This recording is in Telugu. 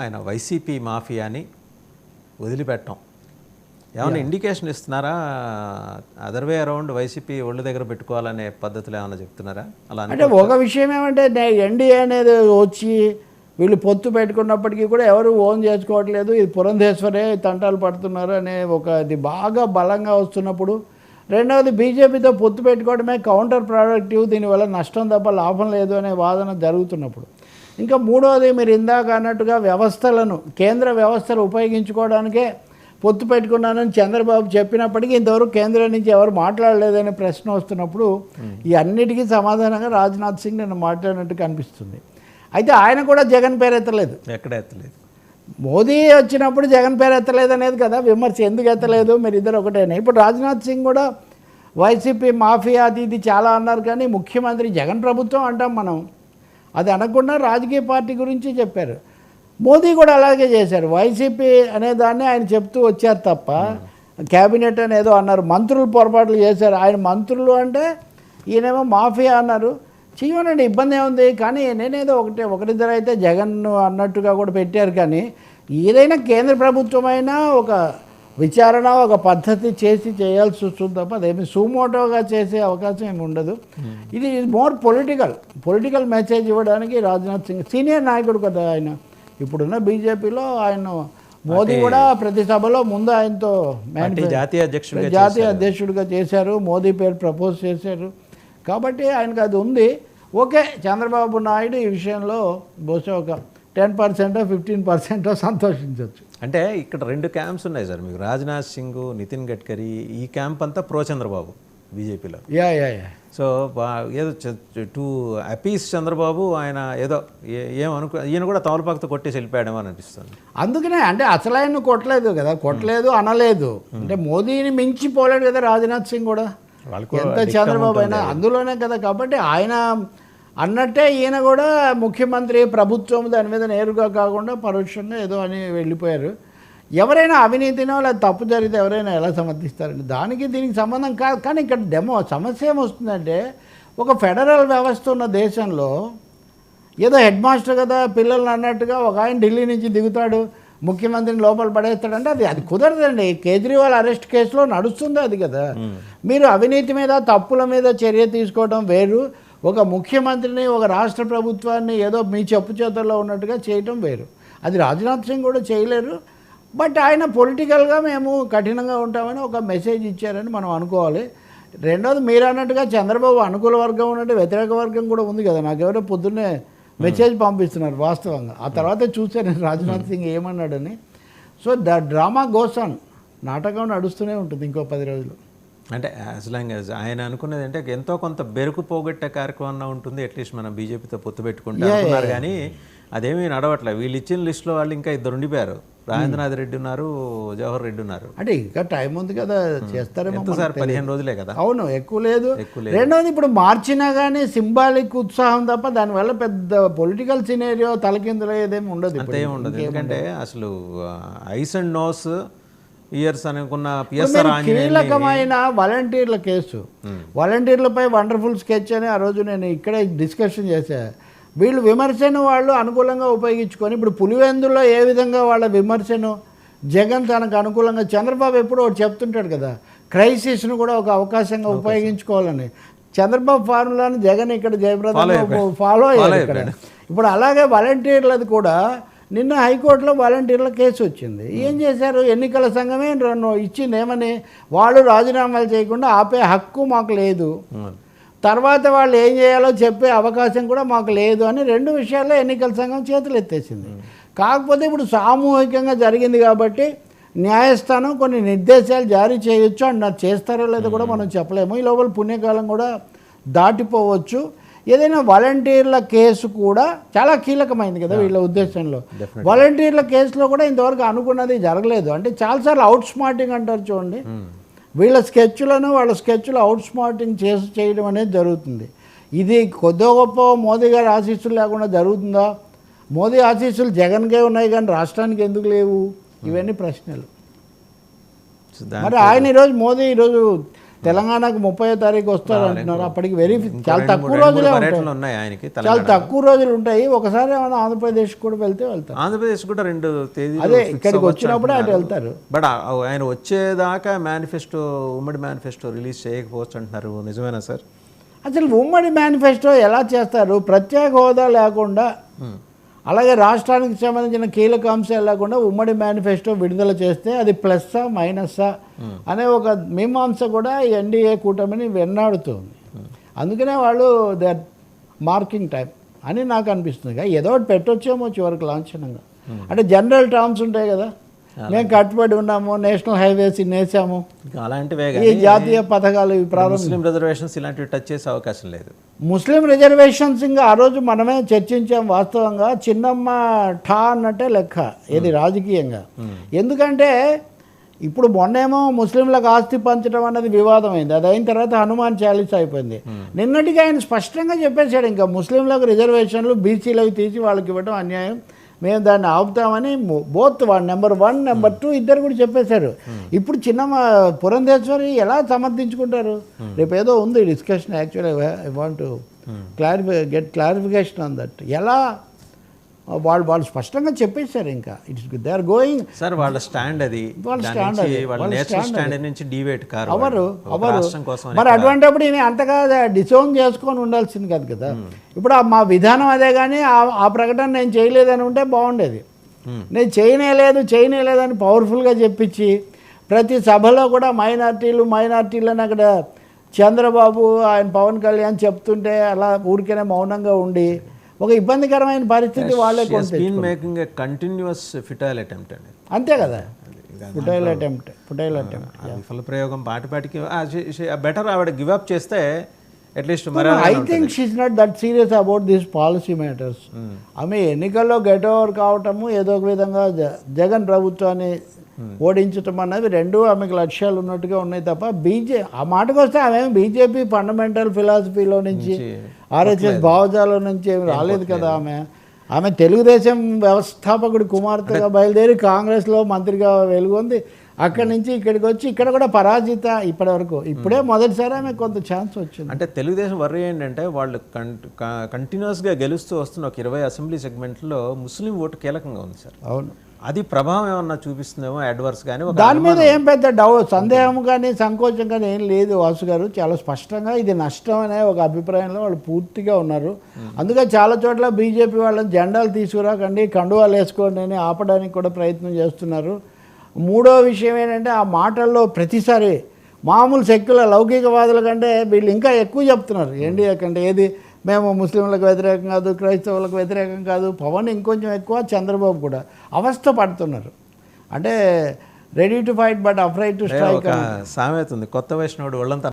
ఆయన వైసీపీ మాఫియాని వదిలిపెట్టం. ఏమైనా ఇండికేషన్ ఇస్తున్నారా? అదర్ వే అరౌండ్ వైసీపీ ఒళ్ళు దగ్గర పెట్టుకోవాలనే పద్ధతులు ఏమైనా చెప్తున్నారా? అలా అంటే ఒక విషయం ఏమంటే ఎన్డీఏ అనేది వచ్చి వీళ్ళు పొత్తు పెట్టుకున్నప్పటికీ కూడా ఎవరు ఓన్ చేసుకోవట్లేదు. ఇది పురంధేశ్వరే తంటాలు పడుతున్నారు అనే ఒక ఇది బాగా బలంగా వస్తున్నప్పుడు రెండవది బీజేపీతో పొత్తు పెట్టుకోవడమే కౌంటర్ ప్రొడక్టివ్ దీనివల్ల నష్టం తప్ప లాభం లేదు అనే వాదన జరుగుతున్నప్పుడు. ఇంకా మూడవది మీరు ఇందాక అన్నట్టుగా వ్యవస్థలను కేంద్ర వ్యవస్థలు ఉపయోగించుకోవడానికే పొత్తు పెట్టుకున్నానని చంద్రబాబు చెప్పినప్పటికీ ఇంతవరకు కేంద్రం నుంచి ఎవరు మాట్లాడలేదనే ప్రశ్న వస్తున్నప్పుడు ఈ అన్నిటికీ సమాధానంగా రాజ్నాథ్ సింగ్ నిన్న మాట్లాడినట్టు కనిపిస్తుంది. అయితే ఆయన కూడా జగన్ పేరు ఎత్తలేదు. ఎక్కడ ఎత్తలేదు? మోదీ వచ్చినప్పుడు జగన్ పేరు ఎత్తలేదు అనేది కదా విమర్శ. ఎందుకు ఎత్తలేదు? మీరు ఇద్దరు ఒకటేనే. ఇప్పుడు రాజ్నాథ్ సింగ్ కూడా వైసీపీ మాఫియా అది ఇది చాలా అన్నారు కానీ ముఖ్యమంత్రి జగన్ ప్రభుత్వం అంటాం మనం. అది అనకుండా రాజకీయ పార్టీ గురించి చెప్పారు. మోదీ కూడా అలాగే చేశారు. వైసీపీ అనే దాన్ని ఆయన చెప్తూ వచ్చారు తప్ప క్యాబినెట్ అని ఏదో అన్నారు. మంత్రులు పొరపాట్లు చేశారు. ఆయన మంత్రులు అంటే ఈయనేమో మాఫియా అన్నారు. చేయమనండి ఇబ్బంది ఏముంది? కానీ నేనేదో ఒకటే ఒకరిద్దరు అయితే జగన్ అన్నట్టుగా కూడా పెట్టారు కానీ ఏదైనా కేంద్ర ప్రభుత్వమైనా ఒక విచారణ ఒక పద్ధతి చేసి చేయాల్సి వస్తుంది తప్ప అదేమి సుమోటోగా చేసే అవకాశం ఏమి ఉండదు. ఇది మోర్ పొలిటికల్. పొలిటికల్ మెసేజ్ ఇవ్వడానికి రాజ్నాథ్ సింగ్ సీనియర్ నాయకుడు కదా ఆయన. ఇప్పుడున్న బీజేపీలో ఆయన మోదీ కూడా ప్రతి సభలో ముందు ఆయనతో జాతీయ అధ్యక్షుడిగా జాతీయ అధ్యక్షుడిగా చేశారు మోదీ పేరు ప్రపోజ్ చేశారు. కాబట్టి ఆయనకు అది ఉంది. ఓకే చంద్రబాబు నాయుడు ఈ విషయంలో బహుశా ఒక టెన్ పర్సెంటో ఫిఫ్టీన్ పర్సెంటో సంతోషించవచ్చు అంటే ఇక్కడ రెండు క్యాంప్స్ ఉన్నాయి సార్ మీకు. రాజ్నాథ్ సింగ్ నితిన్ గడ్కరీ ఈ క్యాంప్ అంతా ప్రో చంద్రబాబు బీజేపీలో. Yeah yeah yeah. సో బా- ఏదో టు అపీస్ చంద్రబాబు ఆయన ఏదో ఏ- ఏమనుకో ఈయన కూడా తమలపాకుతో కొట్టేసి వెళ్ళిపోయాడేమో అని అనిపిస్తుంది. అందుకనే అంటే అసలు ఆయన కొట్టలేదు కదా. కొట్టలేదు అనలేదు. అంటే మోదీని మించిపోలేడు కదా రాజ్నాథ్ సింగ్ కూడా. వాళ్ళకు ఎంత చంద్రబాబు అయినా అందులోనే కదా. కాబట్టి ఆయన అన్నట్టే ఈయన కూడా ముఖ్యమంత్రి ప్రభుత్వం దాని మీద నేరుగా కాకుండా పరోక్షంగా ఏదో అని వెళ్ళిపోయారు. ఎవరైనా అవినీతినో లేదా తప్పు జరిగితే ఎవరైనా ఎలా సమర్థిస్తారండి? దానికి దీనికి సంబంధం కాదు కానీ ఇక్కడ డెమో సమస్య ఏమొస్తుందంటే ఒక ఫెడరల్ వ్యవస్థ ఉన్న దేశంలో ఏదో హెడ్ మాస్టర్ కదా పిల్లల్ని అన్నట్టుగా ఒక ఆయన ఢిల్లీ నుంచి దిగుతాడు ముఖ్యమంత్రిని లోపల పడేస్తాడంటే అది అది కుదరదండి. కేజ్రీవాల్ అరెస్ట్ కేసులో నడుస్తుంది అది కదా. మీరు అవినీతి మీద తప్పుల మీద చర్య తీసుకోవడం వేరు. ఒక ముఖ్యమంత్రిని ఒక రాష్ట్ర ప్రభుత్వాన్ని ఏదో మీ చెప్పు చేతుల్లో ఉన్నట్టుగా చేయటం వేరు. అది రాజ్నాథ్ సింగ్ కూడా చేయలేరు. బట్ ఆయన పొలిటికల్గా మేము కఠినంగా ఉంటామని ఒక మెసేజ్ ఇచ్చారని మనం అనుకోవాలి. రెండోది మీరు అన్నట్టుగా చంద్రబాబు అనుకూల వర్గం ఉన్నట్టు వ్యతిరేక వర్గం కూడా ఉంది కదా. నాకెవరో పొద్దున్నే మెసేజ్ పంపిస్తున్నారు వాస్తవంగా. ఆ తర్వాత చూశాను నేను Rajnath Singh ఏమన్నాడని. So the drama goes on నాటకం నడుస్తూనే ఉంటుంది ఇంకో పది రోజులు. అంటే యాజ్ లాంగ్ యాజ్ ఆయన అనుకున్నది అంటే ఎంతో కొంత బెరుకు పోగొట్టే కార్యక్రమం ఉంటుంది అట్లీస్ట్ మనం బీజేపీతో పొత్తు పెట్టుకుంటే అనుకున్నారు కానీ అదేమీ నడవట్లే. వీళ్ళు ఇచ్చిన లిస్టులో వాళ్ళు ఇంకా ఇద్దరు ఉండిపోయారు. రాజేంద్రనాథ్ రెడ్డి ఉన్నారు జవహర్ రెడ్డి ఉన్నారు. అంటే ఇంకా టైం ఉంది కదా చేస్తారేమో ఎంత సార్? పదిహేను రోజులే కదా. అవును ఎక్కువ లేదు. రెండోది ఇప్పుడు మార్చినా కానీ సింబాలిక్ ఉత్సాహం తప్ప దానివల్ల పెద్ద పొలిటికల్ సినేరియో తలకిందులు ఏదేమి ఉండదు. అంతే ఉండదు. ఎందుకంటే అసలు ఐస్ అండ్ నోస్ ఇయర్స్ అనుకున్న పిఎస్ఆర్ కీలకమైన వాలంటీర్ల కేసు. వాలంటీర్లపై వండర్ఫుల్ స్కెచ్ అని ఆ రోజు నేను ఇక్కడే డిస్కషన్ చేశా. వీళ్ళు విమర్శను వాళ్ళు అనుకూలంగా ఉపయోగించుకొని ఇప్పుడు పులివెందులో ఏ విధంగా వాళ్ళ విమర్శను జగన్ తనకు అనుకూలంగా చంద్రబాబు ఎప్పుడూ ఒకటి చెప్తుంటాడు కదా క్రైసిస్ను కూడా ఒక అవకాశంగా ఉపయోగించుకోవాలని. చంద్రబాబు ఫార్ములాను జగన్ ఇక్కడ జయప్రద ఫాలో అయ్యాడు ఇక్కడ. ఇప్పుడు అలాగే వాలంటీర్లది కూడా నిన్న హైకోర్టులో వాలంటీర్ల కేసు వచ్చింది. ఏం చేశారు? ఎన్నికల సంఘమే రెండు ఇచ్చింది ఏమని? వాళ్ళు రాజీనామాలు చేయకుండా ఆపే హక్కు మాకు లేదు. తర్వాత వాళ్ళు ఏం చేయాలో చెప్పే అవకాశం కూడా మాకు లేదు అని రెండు విషయాల్లో ఎన్నికల సంఘం చేతులు ఎత్తేసింది. కాకపోతే ఇప్పుడు సామూహికంగా జరిగింది కాబట్టి న్యాయస్థానం కొన్ని నిర్దేశాలు జారీ చేయొచ్చు అన్నారు చేస్తారో లేదో కూడా మనం చెప్పలేము. ఈ లోపల పుణ్యకాలం కూడా దాటిపోవచ్చు. ఏదైనా వాలంటీర్ల కేసు కూడా చాలా కీలకమైంది కదా వీళ్ళ ఉద్దేశంలో. వాలంటీర్ల కేసులో కూడా ఇంతవరకు అనుకున్నది జరగలేదు. అంటే చాలాసార్లు అవుట్ స్మార్టింగ్ అంటారు చూడండి. వీళ్ళ స్కెచ్లను వాళ్ళ స్కెచ్లు అవుట్ స్మార్టింగ్ చేసి చేయడం అనేది జరుగుతుంది. ఇది కొద్ది గొప్ప మోదీ గారి ఆశీస్సులు లేకుండా జరుగుతుందా? మోదీ ఆశీస్సులు జగన్కే ఉన్నాయి కానీ రాష్ట్రానికి ఎందుకు లేవు? ఇవన్నీ ప్రశ్నలు. మరి ఆయన ఈరోజు మోదీ ఈరోజు తెలంగాణకు ముప్పై తారీఖు వస్తారు అంటున్నారు. అప్పటికి వెరీ చాలా తక్కువ రోజులే ఉన్నాయి ఆయనకి చాలా తక్కువ రోజులు ఉంటాయి. ఒకసారి ఏమైనా ఆంధ్రప్రదేశ్ కూడా వెళ్తే వెళ్తారు. ఆంధ్రప్రదేశ్ కూడా రెండు తేదీలు అదే ఇక్కడికి వచ్చినప్పుడు అటు. వెళ్తారు. బట్ ఆయన వచ్చేదాకా మేనిఫెస్టో ఉమ్మడి మేనిఫెస్టో రిలీజ్ చేయకపోవచ్చు అంటున్నారు. నిజమేనా సార్? అసలు ఉమ్మడి మేనిఫెస్టో ఎలా చేస్తారు? ప్రత్యేక హోదా లేకుండా అలాగే రాష్ట్రానికి సంబంధించిన కీలక అంశాలు లేకుండా ఉమ్మడి మేనిఫెస్టో విడుదల చేస్తే అది ప్లస్సా మైనస్సా అనే ఒక మీమాంస కూడా ఎన్డీఏ కూటమిని వెన్నాడుతుంది. అందుకనే వాళ్ళు దే మార్కింగ్ టైం అని నాకు అనిపిస్తుంది. ఏదో ఒకటి పెట్టొచ్చేమో చివరికి లాంఛనంగా. అంటే జనరల్ టర్మ్స్ ఉంటాయి కదా. మేము కట్టుబడి ఉన్నాము నేషనల్ హైవేస్ అలాంటివే ఈ జాతీయ పథకాలు ఇవి ప్రారంభ ముస్లిం రిజర్వేషన్స్ ఇలాంటివి టచ్ చేసే అవకాశం లేదు. ముస్లిం రిజర్వేషన్స్ ఇంకా ఆ రోజు మనమే చర్చించాం వాస్తవంగా. చిన్నమ్మ ఠా అన్నట్టే లెక్క. ఇది రాజకీయంగా. ఎందుకంటే ఇప్పుడు మొన్నేమో ముస్లింలకు ఆస్తి పంచడం అన్నది వివాదమైంది. అది అయిన తర్వాత హనుమాన్ చాలీస్ అయిపోయింది. నిన్నటికి ఆయన స్పష్టంగా చెప్పేశాడు ఇంకా ముస్లింలకు రిజర్వేషన్లు బీసీలకు తీసి వాళ్ళకి ఇవ్వడం అన్యాయం. మేము దాన్ని ఆపుతామని both one number one number two ఇద్దరు కూడా చెప్పేశారు. ఇప్పుడు చిన్నమ్మ పురంధేశ్వరి ఎలా సమర్థించుకుంటారు? రేపు ఏదో ఉంది discussion actually I want clarify get clarification on that ఎలా వాళ్ళు వాళ్ళు స్పష్టంగా చెప్పేశారు ఇంకా. It's they are going sir వాళ్ళ స్టాండ్ అది. వాళ్ళ అది. వాళ్ళ స్టాండ్ నుంచి డివేట్ కారు అవరు అవరు మరి అటువంటిప్పుడు ఈయన అంతగా డిసోన్ చేసుకొని ఉండాల్సింది కాదు కదా. ఇప్పుడు ఆ మా విధానం అదే కానీ ఆ- ఆ ప్రకటన నేను చేయలేదని ఉంటే బాగుండేది. Hmm. నేను చేయనేలేదు చేయనేలేదని పవర్ఫుల్గా చెప్పించి ప్రతి సభలో కూడా మైనార్టీలు మైనార్టీలను అక్కడ చంద్రబాబు ఆయన పవన్ కళ్యాణ్ చెప్తుంటే అలా ఊరికేనే మౌనంగా ఉండి ఒక ఇబ్బందికరమైన పరిస్థితి వాళ్ళే making a continuous futile attempt అండి. అంతే కదా? ఫుటైల్ అటెంప్ట్ ఫుటైల్ అటెంప్ట్ విఫల ప్రయోగం పాటి పాటికి బెటర్ ఆవిడ గివ్ అప్ చేస్తే అట్లీస్ట్ మరి I think she's not that serious about this policy matters ఆమె ఎన్నికల్లో గెట్ ఓవర్ కావటము ఏదో ఒక విధంగా జ- జగన్ ప్రభుత్వాన్ని ఓడించటం అన్నది రెండు ఆమెకు లక్ష్యాలు ఉన్నట్టుగా ఉన్నాయి తప్ప బీజే ఆ మాటకు వస్తే ఆమె బీజేపీ ఫండమెంటల్ ఫిలాసఫీలో నుంచి ఆర్ఎస్ఎస్ భావజాలం నుంచి ఏమి రాలేదు కదా ఆమె. ఆమె తెలుగుదేశం వ్యవస్థాపకుడి కుమార్తెగా బయలుదేరి కాంగ్రెస్లో మంత్రిగా వెలుగొంది. అక్కడి నుంచి ఇక్కడికి వచ్చి ఇక్కడ కూడా పరాజిత ఇప్పటి వరకు ఇప్పుడే మొదటిసారి ఆమె కొంత ఛాన్స్ వచ్చింది. అంటే తెలుగుదేశం వర్రీ ఏంటంటే వాళ్ళు కంటిన్యూస్గా గెలుస్తూ వస్తున్న ఒక ఇరవై అసెంబ్లీ సెగ్మెంట్లో ముస్లిం ఓటు కీలకంగా ఉంది సార్. అవును. అది ప్రభావం ఏమన్నా చూపిస్తుందేమో అడ్వర్స్ కానీ దాని మీద ఏం పెద్ద డౌ సందేహం కానీ సంకోచం కానీ ఏం లేదు వాసు గారు. చాలా స్పష్టంగా ఇది నష్టం అనే ఒక అభిప్రాయంలో వాళ్ళు పూర్తిగా ఉన్నారు. అందుకే చాలా చోట్ల బీజేపీ వాళ్ళని జెండాలు తీసుకురాకండి కండువాలు వేసుకోండి అని ఆపడానికి కూడా ప్రయత్నం చేస్తున్నారు. మూడో విషయం ఏంటంటే ఆ మాటల్లో ప్రతిసారి మామూలు సెక్యులర్ లౌకికవాదుల కంటే వీళ్ళు ఇంకా ఎక్కువ చెప్తున్నారు. ఎన్డీఏ కంటే ఏది? మేము ముస్లింలకు వ్యతిరేకం కాదు క్రైస్తవులకు వ్యతిరేకం కాదు పవన్ ఇంకొంచెం ఎక్కువ చంద్రబాబు కూడా అవస్థ పడుతున్నారు. అంటే ready to fight but afraid to strike సామెత ఉంది. కొత్త వైష్ణవుడు ఒళ్ళంతా